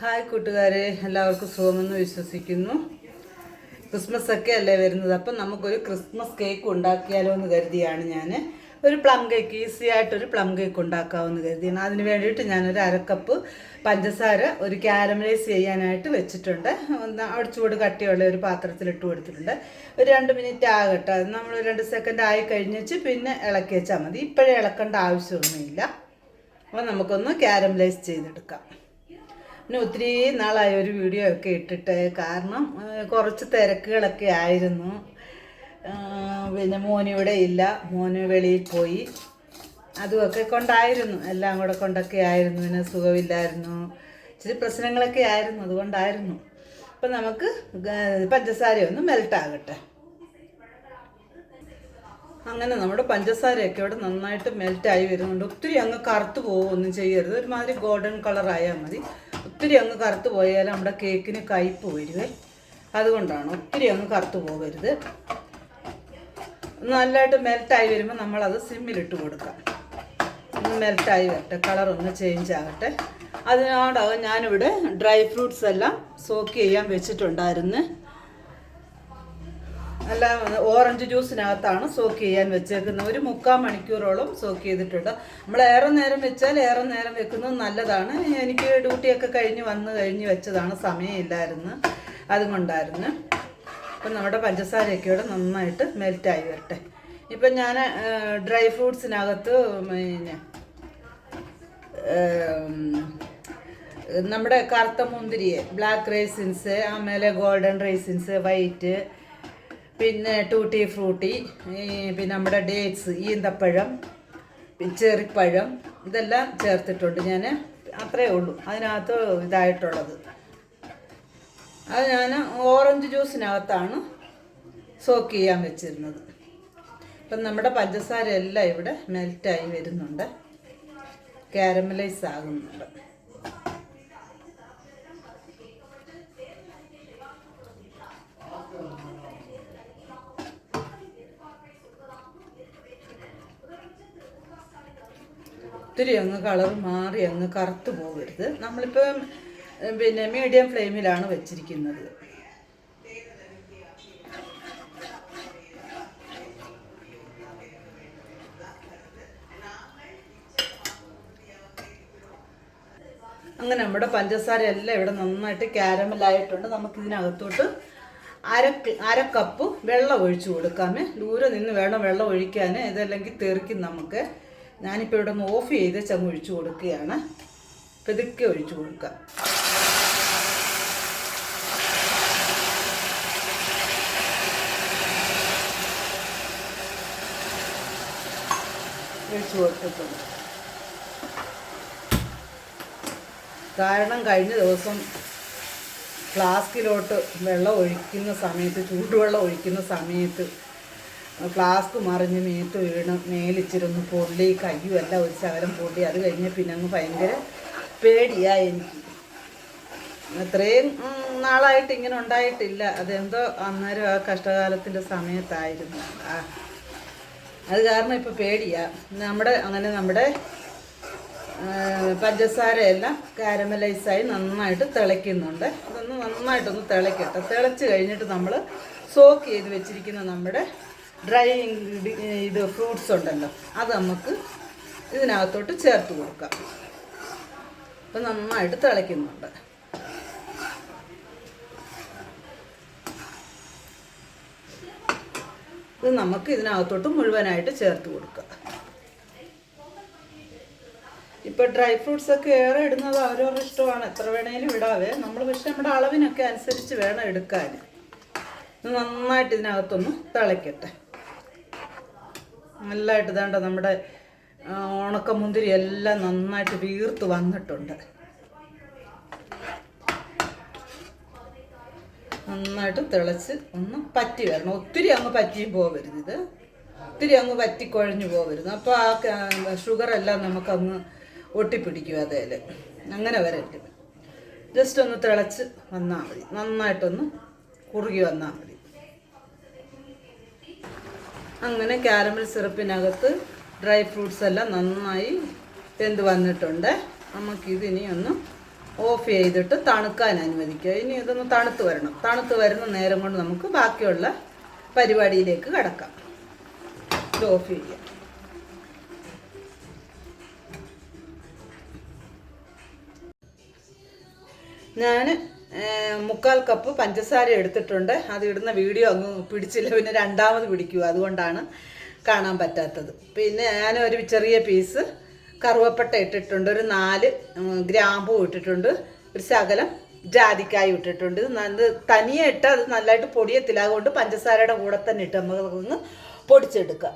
Hi കൂട്ടുകാരെ എല്ലാവർക്കും സുഖമെന്ന് വിശ്വസിക്കുന്നു. ക്രിസ്മസ് ഒക്കെ അല്ലേ വരുന്നത്? അപ്പം നമുക്കൊരു ക്രിസ്മസ് കേക്ക് ഉണ്ടാക്കിയാലോ എന്ന് കരുതിയാണ് ഞാൻ ഒരു പ്ലം കേക്ക് ഈസി ആയിട്ടൊരു പ്ലം കേക്ക് ഉണ്ടാക്കാമെന്ന് കരുതിയാണ്. അതിന് വേണ്ടിയിട്ട് ഞാനൊരു അരക്കപ്പ് പഞ്ചസാര ഒരു ക്യാരമലൈസ് ചെയ്യാനായിട്ട് വെച്ചിട്ടുണ്ട്. ഒന്ന് ചൂട് കട്ടിയുള്ള ഒരു പാത്രത്തിൽ ഇട്ട് കൊടുത്തിട്ടുണ്ട്. ഒരു രണ്ട് മിനിറ്റ് ആകട്ടെ. നമ്മൾ രണ്ട് സെക്കൻഡ് ആയി കഴിഞ്ഞിട്ട് പിന്നെ ഇളക്കി വെച്ചാൽ മതി. ഇപ്പോഴേ ഇളക്കേണ്ട ആവശ്യമൊന്നുമില്ല. അപ്പോൾ നമുക്കൊന്ന് ക്യാരമലൈസ് ചെയ്തെടുക്കാം. പിന്നെ ഒത്തിരി നാളായി ഒരു വീഡിയോ ഒക്കെ ഇട്ടിട്ട്. കാരണം കുറച്ച് തിരക്കുകളൊക്കെ ആയിരുന്നു. പിന്നെ മോനിവിടെ ഇല്ല. മോന് വെളിയിൽ പോയി. അതുമൊക്കെ കൊണ്ടായിരുന്നു. എല്ലാം കൂടെ കൊണ്ടൊക്കെ ആയിരുന്നു. പിന്നെ സുഖമില്ലായിരുന്നു. ഇച്ചിരി പ്രശ്നങ്ങളൊക്കെ ആയിരുന്നു. അതുകൊണ്ടായിരുന്നു. അപ്പം നമുക്ക് പഞ്ചസാര ഒന്ന് മെൽട്ടാകട്ടെ അങ്ങനെ നമ്മുടെ പഞ്ചസാരയൊക്കെ ഇവിടെ നന്നായിട്ട് മെൽറ്റായി വരുന്നുണ്ട്. ഒത്തിരി അങ്ങ് കറുത്ത് പോകുമൊന്നും ചെയ്യരുത്. ഒരുമാതിരി ഗോൾഡൻ കളർ ആയാൽ മതി. ഒത്തിരി അങ്ങ് കറുത്ത് പോയാൽ നമ്മുടെ കേക്കിന് കയ്പ്പ് വരുവേ. അതുകൊണ്ടാണ് ഒത്തിരി അങ്ങ് കറുത്ത് പോകരുത്. നല്ലതായിട്ട് മെൽറ്റായി വരുമ്പോൾ നമ്മളത് സിമ്മിലിട്ട് കൊടുക്കാം. ഒന്ന് മെൽറ്റായി വരട്ടെ കളർ ഒന്ന് ചേഞ്ച് ആകട്ടെ. അതിനോടകം ഞാനിവിടെ ഡ്രൈ ഫ്രൂട്ട്സ് എല്ലാം സോക്ക് ചെയ്യാൻ വെച്ചിട്ടുണ്ടായിരുന്നു. അല്ല ഓറഞ്ച് ജ്യൂസിനകത്താണ് സോക്ക് ചെയ്യാൻ വെച്ചേക്കുന്നത്. ഒരു മുക്കാൽ മണിക്കൂറോളം സോക്ക് ചെയ്തിട്ടുണ്ട്. നമ്മൾ ഏറെ നേരം വെച്ചാൽ ഏറെ നേരം വെക്കുന്നത് നല്ലതാണ്. എനിക്ക് ഡ്യൂട്ടിയൊക്കെ കഴിഞ്ഞ് വന്ന് കഴിഞ്ഞ് വെച്ചതാണ്. സമയമില്ലായിരുന്നു. അതുകൊണ്ടായിരുന്നു. അപ്പം നമ്മുടെ പഞ്ചസാരയൊക്കെ ഇവിടെ നന്നായിട്ട് മെൽറ്റായി വരട്ടെ. ഇപ്പം ഞാൻ ഡ്രൈ ഫ്രൂട്ട്സിനകത്ത് പിന്നെ നമ്മുടെ കറുത്ത മുന്തിരിയെ ബ്ലാക്ക് റൈസിൻസ് ആമേലെ ഗോൾഡൻ റൈസിൻസ് വൈറ്റ് പിന്നെ ടൂട്ടി ഫ്രൂട്ടി പിന്നെ നമ്മുടെ ഡേറ്റ്സ് ഈന്തപ്പഴം ചെറിപ്പഴം ഇതെല്ലാം ചേർത്തിട്ടുണ്ട് ഞാൻ അത്രയേ ഉള്ളൂ. അതിനകത്ത് ഇതായിട്ടുള്ളത്. അത് ഞാൻ ഓറഞ്ച് ജ്യൂസിനകത്താണ് സോക്ക് ചെയ്യാൻ വെച്ചിരുന്നത്. അപ്പം നമ്മുടെ പഞ്ചസാര എല്ലാം ഇവിടെ മെൽറ്റായി വരുന്നുണ്ട്. കാരമലൈസ് ആകുന്നുണ്ട്. ഒത്തിരി അങ്ങ് കളർ മാറി അങ്ങ് കറുത്ത് പോകരുത്. നമ്മളിപ്പോൾ പിന്നെ മീഡിയം ഫ്ലെയിമിലാണ് വെച്ചിരിക്കുന്നത്. അങ്ങനെ നമ്മുടെ പഞ്ചസാര എല്ലാം ഇവിടെ നന്നായിട്ട് ക്യാരമലായിട്ടുണ്ട് നമുക്ക് ഇതിനകത്തോട്ട് അര അര കപ്പ് വെള്ളം ഒഴിച്ചു കൊടുക്കാമേ. ദൂരെ നിന്ന് വേണം വെള്ളം ഒഴിക്കാൻ ഇതല്ലെങ്കിൽ തെറിക്കും നമുക്ക്. ഞാനിപ്പോൾ ഇവിടെ ഒന്ന് ഓഫ് ചെയ്ത് ചങ്ങ് ഒഴിച്ചു കൊടുക്കുകയാണ്. പതുക്കെ ഒഴിച്ചു കൊടുക്കുക ഒഴിച്ചു കൊടുത്തിട്ടുണ്ട്. കാരണം കഴിഞ്ഞ ദിവസം ഫ്ലാസ്കിലോട്ട് വെള്ളം ഒഴിക്കുന്ന സമയത്ത് ചൂടുവെള്ളം ഒഴിക്കുന്ന സമയത്ത് ഫ്ലാസ്ക് മറിഞ്ഞ് മേത്ത് വീണ് മേലിച്ചിരുന്ന് പൊള്ളി കയ്യും എല്ലാം ഒരു ശകലം പൊള്ളി. അത് കഴിഞ്ഞ് പിന്നെ അങ്ങ് ഭയങ്കര പേടിയായി എനിക്ക്. അത്രയും നാളായിട്ട് ഇങ്ങനെ ഉണ്ടായിട്ടില്ല. അതെന്തോ അന്നേരം ആ കഷ്ടകാലത്തിന്റെ സമയത്തായിരുന്നു. ആ. അത് കാരണം ഇപ്പോൾ പേടിയാ. നമ്മുടെ അങ്ങനെ നമ്മുടെ പഞ്ചസാരയെല്ലാം കാരമലൈസായി നന്നായിട്ട് തിളയ്ക്കുന്നുണ്ട്. അതൊന്ന് നന്നായിട്ടൊന്ന് തിളയ്ക്കട്ടെ. തിളച്ച് കഴിഞ്ഞിട്ട് നമ്മൾ സോക്ക് ചെയ്ത് വെച്ചിരിക്കുന്ന നമ്മുടെ ഡ്രൈ ഇത് ഫ്രൂട്ട്സ് ഉണ്ടല്ലോ അത് നമുക്ക് ഇതിനകത്തോട്ട് ചേർത്ത് കൊടുക്കാം. അപ്പം നന്നായിട്ട് തിളയ്ക്കുന്നുണ്ട്. ഇത് നമുക്ക് ഇതിനകത്തോട്ട് മുഴുവനായിട്ട് ചേർത്ത് കൊടുക്കാം. ഇപ്പൊ ഡ്രൈ ഫ്രൂട്ട്സ് ഒക്കെ ഏറെ ഇടുന്നത് അവരവരുടെ ഇഷ്ടമാണ്. എത്ര വേണേലും ഇടാവേ. നമ്മൾ പക്ഷെ നമ്മുടെ അളവിനൊക്കെ അനുസരിച്ച് വേണം എടുക്കാൻ. നന്നായിട്ട് ഇതിനകത്തൊന്ന് തിളയ്ക്കട്ടെ. നല്ലതായിട്ട് ഇതാണ്ട നമ്മുടെ ഉണക്കമുന്തിരി എല്ലാം നന്നായിട്ട് വീർത്ത് വന്നിട്ടുണ്ട്. നന്നായിട്ട് തിളച്ച് ഒന്ന് പറ്റി വരണം. ഒത്തിരി അങ്ങ് പറ്റിയും പോകരുത് ഇത്. ഒത്തിരി അങ്ങ് പറ്റിക്കുഴഞ്ഞു പോകരുത് അപ്പോൾ ആ ഷുഗറെല്ലാം നമുക്കങ്ങ് ഒട്ടിപ്പിടിക്കും അതേൽ അങ്ങനെ വരരുത് ജസ്റ്റ് ഒന്ന് തിളച്ച് വന്നാൽ മതി. നന്നായിട്ടൊന്ന് കുറുകി വന്നാൽ മതി. അങ്ങനെ കാരമൽ സിറപ്പിനകത്ത് ഡ്രൈ ഫ്രൂട്ട്സ് എല്ലാം നന്നായി വെന്ത് വന്നിട്ടുണ്ട്. നമുക്കിതിനി ഒന്ന് ഓഫ് ചെയ്തിട്ട് തണുക്കാൻ അനുവദിക്കുക. ഇനി ഇതൊന്ന് തണുത്ത് വരണം. തണുത്ത് വരുന്ന നേരം കൊണ്ട് നമുക്ക് ബാക്കിയുള്ള പരിപാടിയിലേക്ക് കടക്കാം. ഇത് ഓഫ് ചെയ്യാം ഞാൻ മുക്കാൽ കപ്പ് പഞ്ചസാര എടുത്തിട്ടുണ്ട്. അത് ഇടുന്ന വീഡിയോ അങ്ങ് പിടിച്ചില്ല. പിന്നെ രണ്ടാമത് പിടിക്കുക. അതുകൊണ്ടാണ് കാണാൻ പറ്റാത്തത്. പിന്നെ ഞാൻ ഒരു ചെറിയ പീസ് കറുവപ്പട്ട ഇട്ടിട്ടുണ്ട്. ഒരു നാല് ഗ്രാമ്പു ഇട്ടിട്ടുണ്ട്. ഒരു ശകലം ജാതിക്കായ് ഇട്ടിട്ടുണ്ട്. ഇത് തനിയെ ഇട്ട് അത് നല്ലതായിട്ട് പൊടിയത്തില്ല. അതുകൊണ്ട് പഞ്ചസാരയുടെ കൂടെ തന്നെ ഇട്ട് നമുക്ക് പൊടിച്ചെടുക്കാം.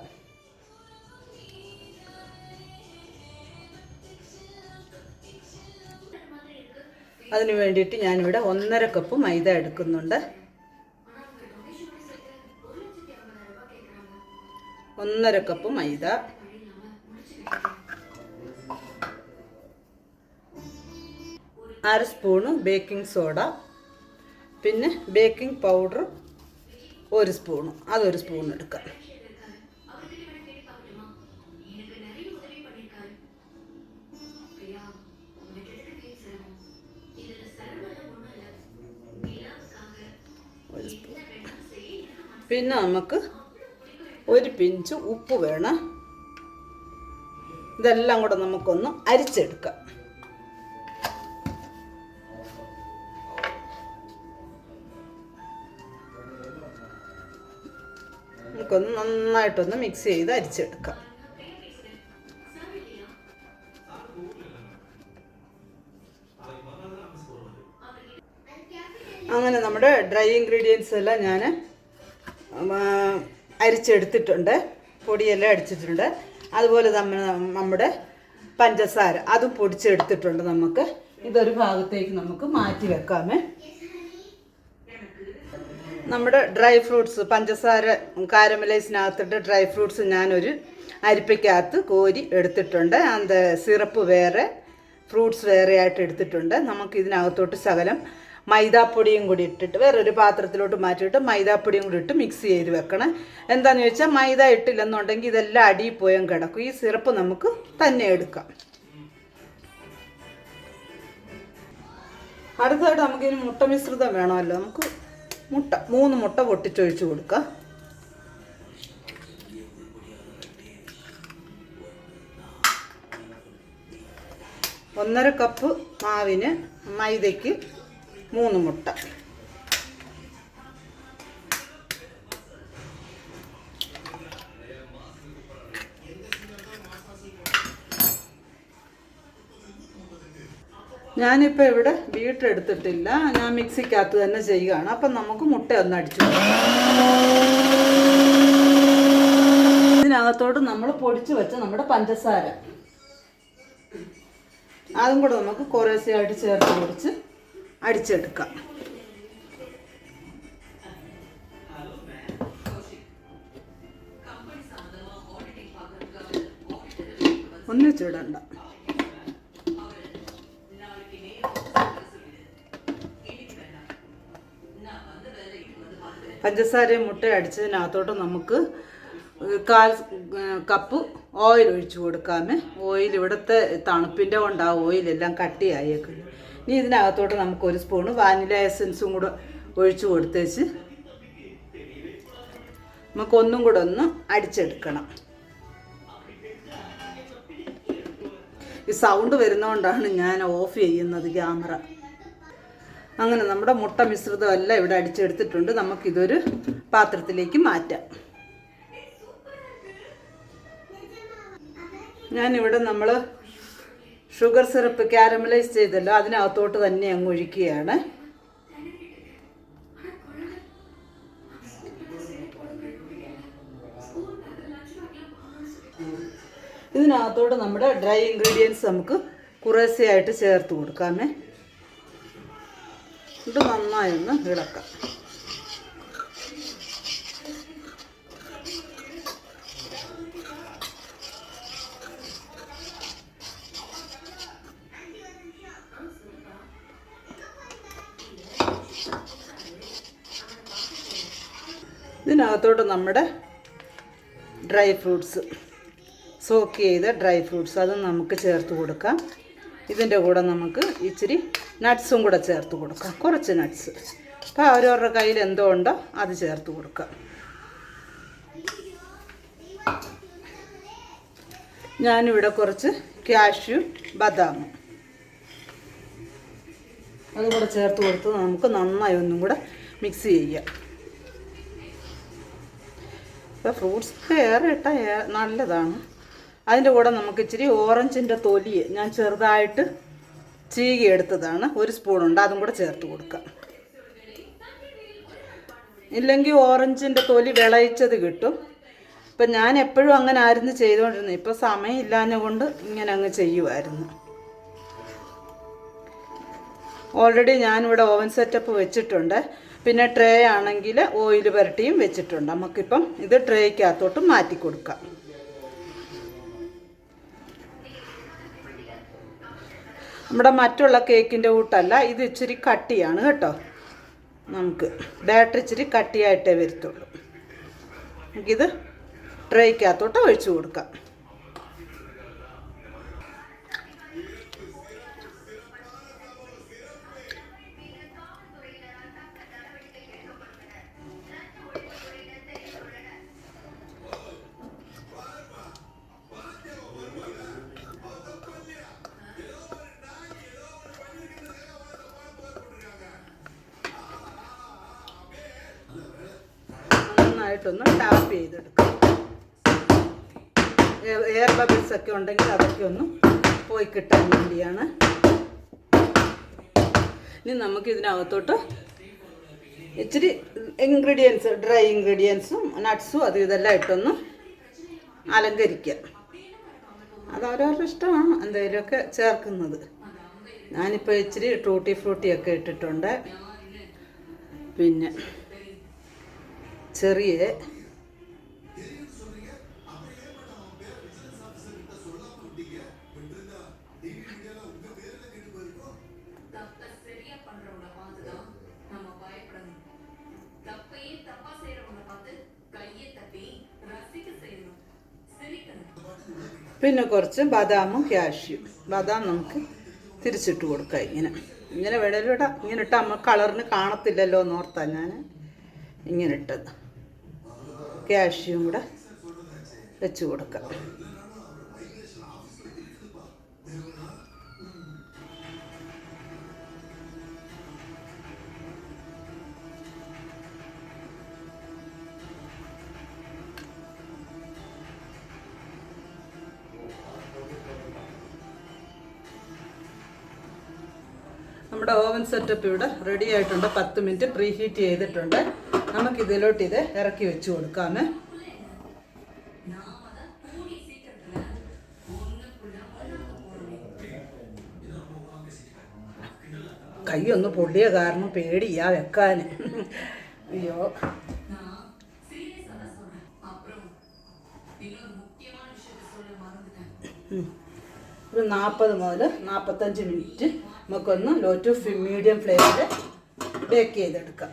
അതിന് വേണ്ടിയിട്ട് ഞാനിവിടെ ഒന്നര കപ്പ് മൈദ എടുക്കുന്നുണ്ട്. ഒന്നര കപ്പ് മൈദ. അര സ്പൂണ് ബേക്കിംഗ് സോഡ പിന്നെ ബേക്കിംഗ് പൗഡർ ഒരു സ്പൂണ് അതൊരു സ്പൂൺ എടുക്കാം. പിന്നെ നമുക്ക് ഒരു പിഞ്ച് ഉപ്പ് വേണം. ഇതെല്ലാം കൂടെ നമുക്കൊന്ന് അരിച്ചെടുക്കാം. നമുക്കൊന്ന് നന്നായിട്ടൊന്ന് മിക്സ് ചെയ്ത് അരിച്ചെടുക്കാം. അങ്ങനെ നമ്മുടെ ഡ്രൈ ഇൻഗ്രീഡിയൻസ് എല്ലാം ഞാൻ അരിച്ചെടുത്തിട്ടുണ്ട്. പൊടിയെല്ലാം അടിച്ചിട്ടുണ്ട്. അതുപോലെ നമ്മൾ നമ്മുടെ പഞ്ചസാര അതും പൊടിച്ചെടുത്തിട്ടുണ്ട് നമുക്ക്. ഇതൊരു ഭാഗത്തേക്ക് നമുക്ക് മാറ്റി വെക്കാമേ. നമ്മുടെ ഡ്രൈ ഫ്രൂട്ട്സ് പഞ്ചസാര കാരമലൈസിനകത്തിട്ട് ഡ്രൈ ഫ്രൂട്ട്സ് ഞാനൊരു അരിപ്പയ്ക്കകത്ത് കോരി എടുത്തിട്ടുണ്ട്. അത് സിറപ്പ് വേറെ ഫ്രൂട്ട്സ് വേറെ ആയിട്ട് എടുത്തിട്ടുണ്ട്. നമുക്ക് ഇതിനകത്തോട്ട് ശകലം മൈദാപ്പൊടിയും കൂടി ഇട്ടിട്ട് വേറൊരു പാത്രത്തിലോട്ട് മാറ്റിയിട്ട് മൈദാപ്പൊടിയും കൂടി ഇട്ട് മിക്സ് ചെയ്ത് വെക്കണം. എന്താണെന്ന് ചോദിച്ചാൽ മൈദ ഇട്ടില്ലെന്നുണ്ടെങ്കിൽ ഇതെല്ലാം അടിയിൽ പോയും കിടക്കും. ഈ സിറപ്പ് നമുക്ക് തന്നെ എടുക്കാം. അടുത്തതായിട്ട് നമുക്ക് നമുക്കിനി മുട്ട മിശ്രിതം വേണമല്ലോ. നമുക്ക് മുട്ട മൂന്ന് മുട്ട പൊട്ടിച്ചൊഴിച്ച് കൊടുക്കാം. ഒന്നര കപ്പ് മാവിന് മൈദയ്ക്ക് മൂന്ന് മുട്ട. ഞാനിപ്പോൾ ഇവിടെ ബീറ്റ് എടുത്തിട്ടില്ല ഞാൻ മിക്സിക്കകത്ത് തന്നെ ചെയ്യുകയാണ്. അപ്പം നമുക്ക് മുട്ട ഒന്ന് അടിച്ചു ഇതിനകത്തോട്ട് നമ്മൾ പൊടിച്ചു വെച്ച നമ്മുടെ പഞ്ചസാര. അതും കൂടെ നമുക്ക് കുറേശ്ശെയായിട്ട് ചേർത്ത് പൊടിച്ച് അടിച്ചെടുക്കാം. ഒന്നിച്ചിടണ്ട പഞ്ചസാരയും മുട്ട അടിച്ചതിനകത്തോട്ട് നമുക്ക് കാൽ കപ്പ് ഓയിൽ ഒഴിച്ചു കൊടുക്കാമേ. ഓയിൽ ഇവിടുത്തെ തണുപ്പിന്റെ കൊണ്ട് ആ ഓയിലെല്ലാം കട്ടിയായേക്കുന്നു ഇനി ഇതിനകത്തോട്ട് നമുക്ക് ഒരു സ്പൂണ് വാനില എസൻസും കൂടെ ഒഴിച്ചു കൊടുത്തേച്ച് നമുക്ക് ഒന്നും കൂടെ ഒന്ന് അടിച്ചെടുക്കണം. ഈ സൗണ്ട് വരുന്നതുകൊണ്ടാണ് ഞാൻ ഓഫ് ചെയ്യുന്നത് ക്യാമറ. അങ്ങനെ നമ്മുടെ മുട്ട മിശ്രിതം എല്ലാം ഇവിടെ അടിച്ചെടുത്തിട്ടുണ്ട്. നമുക്കിതൊരു പാത്രത്തിലേക്ക് മാറ്റാം. ഞാനിവിടെ നമ്മൾ ഷുഗർ സിറപ്പ് ക്യാരമലൈസ് ചെയ്തല്ലോ അതിനകത്തോട്ട് തന്നെ അങ്ങ് ഒഴിക്കുകയാണ്. ഇതിനകത്തോട്ട് നമ്മുടെ ഡ്രൈ ഇൻഗ്രീഡിയൻസ് നമുക്ക് കുറേശ്ശെയായിട്ട് ചേർത്ത് കൊടുക്കാമേ. ഇത് നന്നായി ഒന്ന് ഇളക്കാം. ഇതിനകത്തോട്ട് നമ്മുടെ ഡ്രൈ ഫ്രൂട്ട്സ് സോക്ക് ചെയ്ത ഡ്രൈ ഫ്രൂട്ട്സ് അതും നമുക്ക് ചേർത്ത് കൊടുക്കാം. ഇതിന്റെ കൂടെ നമുക്ക് ഇച്ചിരി നട്ട്സും കൂടെ ചേർത്ത് കൊടുക്കാം. കുറച്ച് നട്ട്സ്. അപ്പോൾ അവരവരുടെ കയ്യിൽ എന്തോ ഉണ്ടോ അത് ചേർത്ത് കൊടുക്കാം. ഞാനിവിടെ കുറച്ച് ക്യാഷ്യൂ ബദാമും അതും കൂടെ ചേർത്ത് കൊടുത്ത് നമുക്ക് നന്നായി ഒന്നും കൂടെ മിക്സ് ചെയ്യാം. ഇപ്പോൾ ഫ്രൂട്ട്സ് ഏറെ ഇട്ടാൽ നല്ലതാണ്. അതിന്റെ കൂടെ നമുക്ക് ഇച്ചിരി ഓറഞ്ചിന്റെ തൊലി ഞാൻ ചെറുതായിട്ട് ചീകി എടുത്തതാണ്. ഒരു സ്പൂണുണ്ട് അതും കൂടെ ചേർത്ത് കൊടുക്കാം. ഇല്ലെങ്കിൽ ഓറഞ്ചിന്റെ തൊലി വിളയിച്ചത് കിട്ടും. ഇപ്പം ഞാൻ എപ്പോഴും അങ്ങനെ ആയിരുന്നു ചെയ്തുകൊണ്ടിരുന്നത്. ഇപ്പോൾ സമയമില്ലാഞ്ഞ കൊണ്ട് ഇങ്ങനെ അങ്ങ് ചെയ്യുമായിരുന്നു ഓൾറെഡി ഞാനിവിടെ ഓവൻ സെറ്റപ്പ് വെച്ചിട്ടുണ്ട്. പിന്നെ ട്രേ ആണെങ്കിൽ ഓയിൽ പുരട്ടിയും വെച്ചിട്ടുണ്ട്. നമുക്കിപ്പം ഇത് ട്രേക്കകത്തോട്ട് മാറ്റി കൊടുക്കാം. നമ്മുടെ മറ്റുള്ള കേക്കിന്റെ കൂട്ടല്ല ഇത് ഇച്ചിരി കട്ടിയാണ് കേട്ടോ. നമുക്ക് ബാറ്റർ ഇച്ചിരി കട്ടിയായിട്ടേ വരത്തുള്ളൂ. നമുക്കിത് ട്രേക്കകത്തോട്ട് ഒഴിച്ചു കൊടുക്കാം. ടാപ്പ് ചെയ്തെടുക്കാം. എയർ- ബബിൾസ് ഒക്കെ ഉണ്ടെങ്കിൽ അതൊക്കെ ഒന്ന് പോയി കിട്ടാൻ വേണ്ടിയാണ്. ഇനി നമുക്ക് ഇതിനകത്തോട്ട് ഇച്ചിരി ഇൻഗ്രീഡിയൻസ് ഡ്രൈ ഇൻഗ്രീഡിയൻസും നട്ട്സും അതും ഇതെല്ലാം ഇട്ടൊന്ന് അലങ്കരിക്കുക അത് ഓരോരുടെ ഇഷ്ടമാണ് എന്തെങ്കിലുമൊക്കെ ചേർക്കുന്നത്. ഞാനിപ്പോൾ ഇച്ചിരി ടൂട്ടി ഫ്രൂട്ടിയൊക്കെ ഇട്ടിട്ടുണ്ട്. പിന്നെ ചെറിയ പിന്നെ കുറച്ച് ബദാമും കാഷ്യും ബദാം നമുക്ക് തിരിച്ചിട്ട് കൊടുക്കാം ഇങ്ങനെ. ഇങ്ങനെ വേണേലും ഇടാം ഇങ്ങനെ ഇട്ടാൽ നമ്മൾ കളറിന് കാണത്തില്ലല്ലോ എന്ന് ഓർത്താ ഞാൻ ഇങ്ങനെ ഇട്ടത്. കാഷ്യും കൂടെ വെച്ച് കൊടുക്കാം. സെറ്റപ്പ് ഇവിടെ റെഡി ആയിട്ടുണ്ട്. പത്ത് മിനിറ്റ് പ്രീ ഹീറ്റ് ചെയ്തിട്ടുണ്ട്. നമുക്ക് ഇതിലോട്ട് ഇത് ഇറക്കി വെച്ച് കൊടുക്കാം കൈ ഒന്ന് പൊള്ളിയ കാരണം പേടിയാ വെക്കാൻ അയ്യോ. ഒരു നാൽപ്പത് മുതൽ നാൽപ്പത്തഞ്ച് മിനിറ്റ്. നമുക്കൊന്ന് ലോ ടു മീഡിയം ഫ്ലെയിമിൽ ബേക്ക് ചെയ്തെടുക്കാം.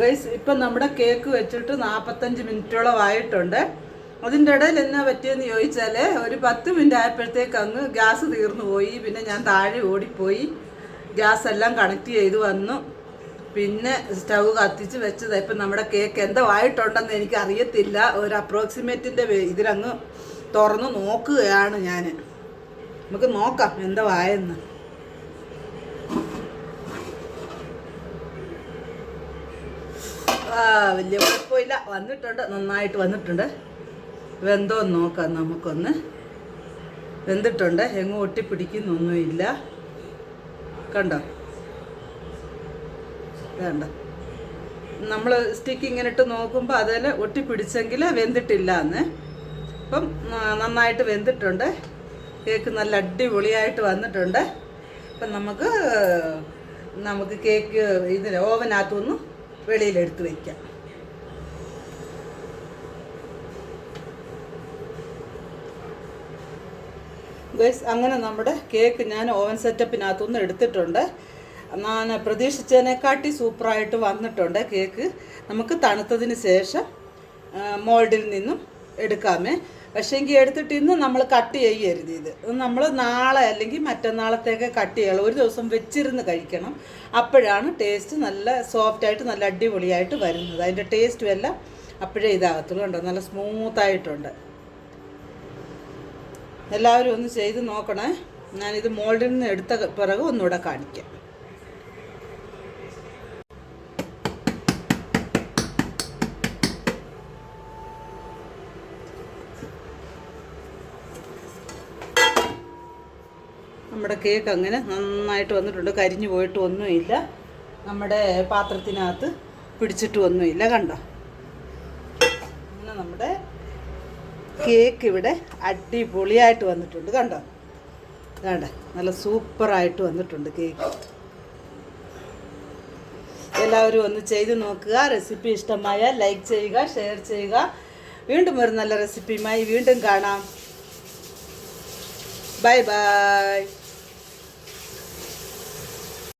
ഗൈസ് ഇപ്പം നമ്മുടെ കേക്ക് വെച്ചിട്ട് നാൽപ്പത്തഞ്ച് മിനിറ്റോളം ആയിട്ടുണ്ട്. അതിന്റെ ഇടയിൽ എന്നാ പറ്റിയെന്ന് ചോദിച്ചാൽ ഒരു പത്ത് മിനിറ്റ് ആയപ്പോഴത്തേക്ക് അങ്ങ് ഗ്യാസ് തീർന്നു പോയി. പിന്നെ ഞാൻ താഴെ ഓടിപ്പോയി. ഗ്യാസ് എല്ലാം കണക്ട് ചെയ്ത് വന്നു. പിന്നെ സ്റ്റൗ കത്തിച്ച് വെച്ചത്. ഇപ്പം നമ്മുടെ കേക്ക് എന്തോ ആയിട്ടുണ്ടെന്ന് എനിക്ക് അറിയത്തില്ല ഒരു അപ്രോക്സിമേറ്റിന്റെ ഇതിലങ്ങ് തുറന്ന് നോക്കുകയാണ് ഞാൻ. നമുക്ക് നോക്കാം എന്തോ ആയെന്ന്. ആ വലിയ കുഴപ്പമില്ല. വന്നിട്ടുണ്ട്. നന്നായിട്ട് വന്നിട്ടുണ്ട്. വെന്തോ നോക്കാം നമുക്കൊന്ന്. വെന്തിട്ടുണ്ട്. എങ്ങും ഒട്ടിപ്പിടിക്കുന്നൊന്നുമില്ല. കണ്ടോ? വേണ്ട നമ്മൾ സ്റ്റിക്ക് ഇങ്ങനെ ഇട്ട് നോക്കുമ്പോൾ അതിൽ ഒട്ടിപ്പിടിച്ചെങ്കിൽ വെന്തിട്ടില്ല എന്ന് അപ്പം നന്നായിട്ട് വെന്തിട്ടുണ്ട്. കേക്ക് നല്ല അടിപൊളിയായിട്ട് വന്നിട്ടുണ്ട്. അപ്പം നമുക്ക് നമുക്ക് കേക്ക് ഇതിന് ഓവനകത്തുനിന്ന് വെളിയിലെടുത്ത് വയ്ക്കാം ഗൈസ് അങ്ങനെ നമ്മുടെ കേക്ക് ഞാൻ ഓവൻ സെറ്റപ്പിനകത്തുനിന്ന് എടുത്തിട്ടുണ്ട്. ഞാൻ പ്രതീക്ഷിച്ചതിനെക്കാട്ടി സൂപ്പറായിട്ട് വന്നിട്ടുണ്ട് കേക്ക്. നമുക്ക് തണുത്തതിന് ശേഷം മോൾഡിൽ നിന്നും എടുക്കാമേ. പക്ഷേങ്കിൽ എടുത്തിട്ട് ഇന്ന് നമ്മൾ കട്ട് ചെയ്യരുത് ഇത്. നമ്മൾ നാളെ അല്ലെങ്കിൽ മറ്റന്നാളത്തേക്ക് കട്ട് ചെയ്യണം. ഒരു ദിവസം വെച്ചിരുന്ന് കഴിക്കണം. അപ്പോഴാണ് ടേസ്റ്റ് നല്ല സോഫ്റ്റായിട്ട് നല്ല അടിപൊളിയായിട്ട് വരുന്നത്. അതിന്റെ ടേസ്റ്റും എല്ലാം അപ്പോഴേ ഇതാകത്തുള്ളൂ കണ്ടോ? നല്ല സ്മൂത്തായിട്ടുണ്ട് എല്ലാവരും ഒന്ന് ചെയ്ത് നോക്കണേ. ഞാനിത് മോൾഡിൽ നിന്ന് എടുത്ത പിറകെ ഒന്നുകൂടെ കാണിക്കാം. നമ്മുടെ കേക്ക് അങ്ങനെ നന്നായിട്ട് വന്നിട്ടുണ്ട്. കരിഞ്ഞു പോയിട്ട് ഒന്നുമില്ല. നമ്മുടെ പാത്രത്തിനകത്ത് പിടിച്ചിട്ടും ഒന്നുമില്ല. കണ്ടോ? അങ്ങനെ നമ്മുടെ കേക്ക് ഇവിടെ അടിപൊളിയായിട്ട് വന്നിട്ടുണ്ട്. കണ്ടോ? കണ്ട നല്ല സൂപ്പറായിട്ട് വന്നിട്ടുണ്ട് കേക്ക്. എല്ലാവരും ഒന്ന് ചെയ്ത് നോക്കുക. റെസിപ്പി ഇഷ്ടമായ ലൈക്ക് ചെയ്യുക ഷെയർ ചെയ്യുക. വീണ്ടും ഒരു നല്ല റെസിപ്പിയുമായി വീണ്ടും കാണാം. Bye bye.